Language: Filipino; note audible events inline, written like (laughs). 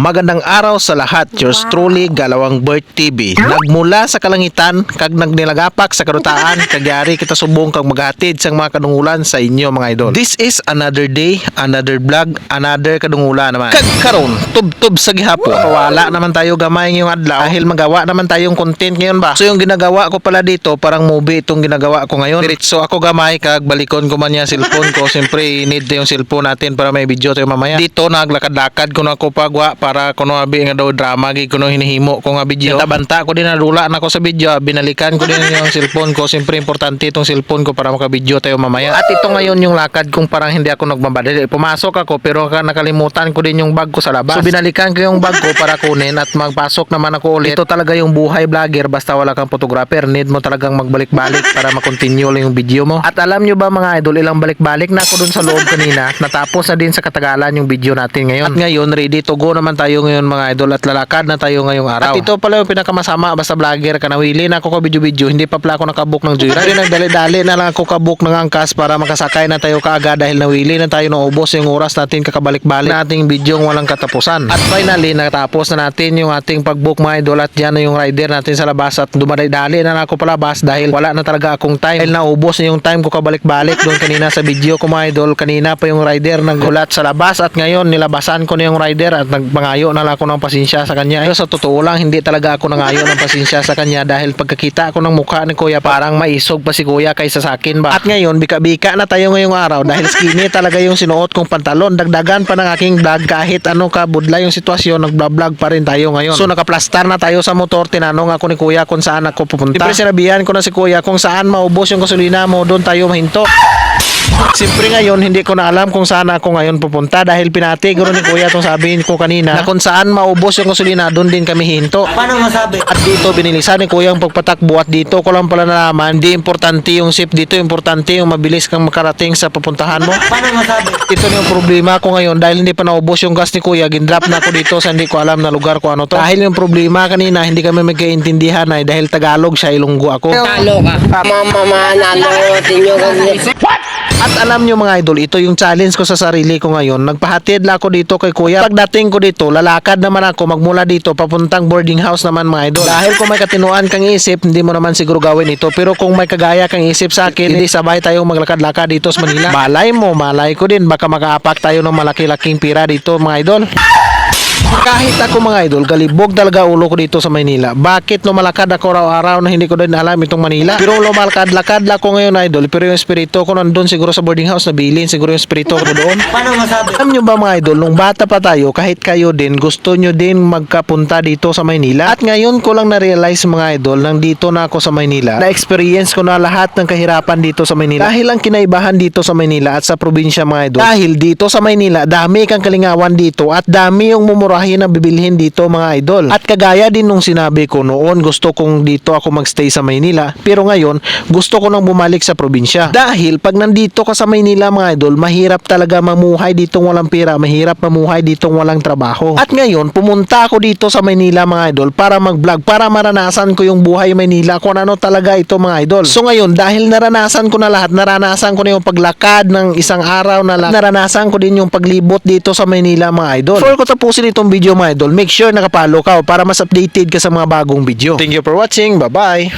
Magandang araw sa lahat. Yours truly, Galawang Bird TV. Nagmula sa kalangitan, kag nagnilagapak sa karutaan, (laughs) kagyari kita subong kag maghatid sang mga kadungulan sa inyo mga idol. This is another day, another vlog, another kadungulan naman. Kag karon, tub-tub sa gihapon. Wala naman tayo gamay ngayong adlaw dahil magawa naman tayong content ngayon ba. So yung ginagawa ko pala dito, parang movie itong ginagawa ko ngayon. Diretso ako gamay kag balikon ko man yung cellphone ko. (laughs) Siyempre, need yung cellphone natin para may video tayo mamaya. Dito naglakad-lakad ko na ako pagwa para kuno abi nga daw drama gi kuno hinihimo ko nga video. Tabanta ko din nadula na ako sa video, binalikan ko din yung cellphone ko. Siyempre importante itong cellphone ko para maka-video tayo mamaya. At ito ngayon yung lakad kung parang hindi ako nagmamadali. Pumasok ako pero ka- nakalimutan ko din yung bag ko sa labas. So binalikan ko yung bag ko para kunin at magpasok naman ako ulit. Ito talaga yung buhay vlogger basta wala kang photographer. Need mo talagang magbalik-balik para makontinue lang yung video mo. At alam nyo ba mga idol, ilang balik-balik na ako dun sa loob kanina. Natapos na din sa katagalan yung video natin ngayon. At ngayon, ready to go naman tayo ngayon mga idol at lalakad na tayo ngayong araw. At ito pala yung pinakamasama basta vlogger ka nawili na ako ka video-video. Hindi pa pala ako nakabook ng joyride. Kaya nagdali-dali (laughs) na lang ako kabook ng angkas para makasakay na tayo kaagad dahil nawili na tayo naubos yung oras natin kakabalik-balik nating video walang katapusan. At finally, natapos na natin yung ating pag-book mga idol at yan na yung rider natin sa labas at dumadali na lang ako palabas dahil wala na talaga akong time. Dahil naubos na yung time ko kabalik-balik doon kanina sa video ko mga idol. Kanina pa yung rider naggulat sa labas at ngayon nilabasan ko na yung rider at nagpangayo na lang ako ng pasensya sa kanya. Pero sa totoo lang, hindi talaga ako nangayo ng pasensya sa kanya dahil pagkakita ko ng mukha ni Kuya parang maisog pa si Kuya kaysa sa akin ba. At ngayon, bika-bika na tayo ngayong araw dahil skinny talaga yung sinuot kong pantalon. Dagdagan pa ng aking vlog kahit ano ka budla yung sitwasyon, nagblog pa rin tayo ngayon. So nakaplastar na tayo sa motor, tinanong ako ni Kuya kung saan ako pupunta. Siyempre sinabihan ko na si Kuya kung saan maubos yung gasolina mo, doon tayo mahinto. Siyempre ngayon, hindi ko na alam kung saan ako ngayon pupunta dahil pinati ko rin ni Kuya itong sabihin ko kanina na kung saan maubos yung gasolina, doon din kami hinto. Paano masabi? At dito binilisan ni Kuya ang pagpatakbo at dito ko lang pala nalaman, hindi importante yung safe dito, importante yung mabilis kang makarating sa pupuntahan mo. Paano masabi? Ito na yung problema ko ngayon dahil hindi pa naubos yung gas ni Kuya, gindrop na ako dito sa hindi ko alam na lugar ko ano to. Dahil yung problema kanina, hindi kami magkaintindihan ay dahil Tagalog siya, Ilonggo ako. Talo ka. Mama, manalo. Tinyo ka. At alam nyo mga idol, ito yung challenge ko sa sarili ko ngayon. Nagpahatid lang ako dito kay kuya. Pagdating ko dito, lalakad naman ako magmula dito papuntang boarding house naman mga idol. Dahil kung may katinuan kang isip, hindi mo naman siguro gawin ito. Pero kung may kagaya kang isip sa akin, hindi sabay tayong maglakad-lakad dito sa Manila. Malay mo, malay ko din. Baka makaapak tayo ng malaki-laking pira dito mga idol. Kahit ako mga idol, galibog talaga ulo ko dito sa Maynila. Bakit lumalakad ako araw-araw na hindi ko din alam itong Manila? Pero lumalakad-lakad lang ako ngayon idol, pero yung espiritu ko nandun siguro sa boarding house, nabilin siguro yung espiritu ko doon. (laughs) Paano masabi? Alam nyo ba mga idol, nung bata pa tayo, kahit kayo din, gusto nyo din magkapunta dito sa Maynila. At ngayon ko lang na-realize mga idol, nang dito na ako sa Maynila, na-experience ko na lahat ng kahirapan dito sa Maynila. Dahil ang kinaibahan dito sa Maynila at sa probinsya mga idol. Dahil dito sa Maynila, dami kang kalingawan dito at dami yung mumurahin na bibilhin dito mga idol. At kagaya din nung sinabi ko noon, gusto kong dito ako magstay sa Maynila. Pero ngayon, gusto ko nang bumalik sa probinsya. Dahil pag nandito ka sa Maynila mga idol, mahirap talaga mamuhay ditong walang pera, mahirap mamuhay ditong walang trabaho. At ngayon, pumunta ako dito sa Maynila mga idol para mag-vlog, para maranasan ko yung buhay Maynila, kung ano talaga ito mga idol. So ngayon, dahil naranasan ko na lahat, naranasan ko na yung paglakad ng isang araw na lang, naranasan ko din yung paglibot dito sa Maynila mga idol. Before ko tapusin itong video mga idol, make sure nakapalo ka para mas updated ka sa mga bagong video. Thank you for watching, bye-bye!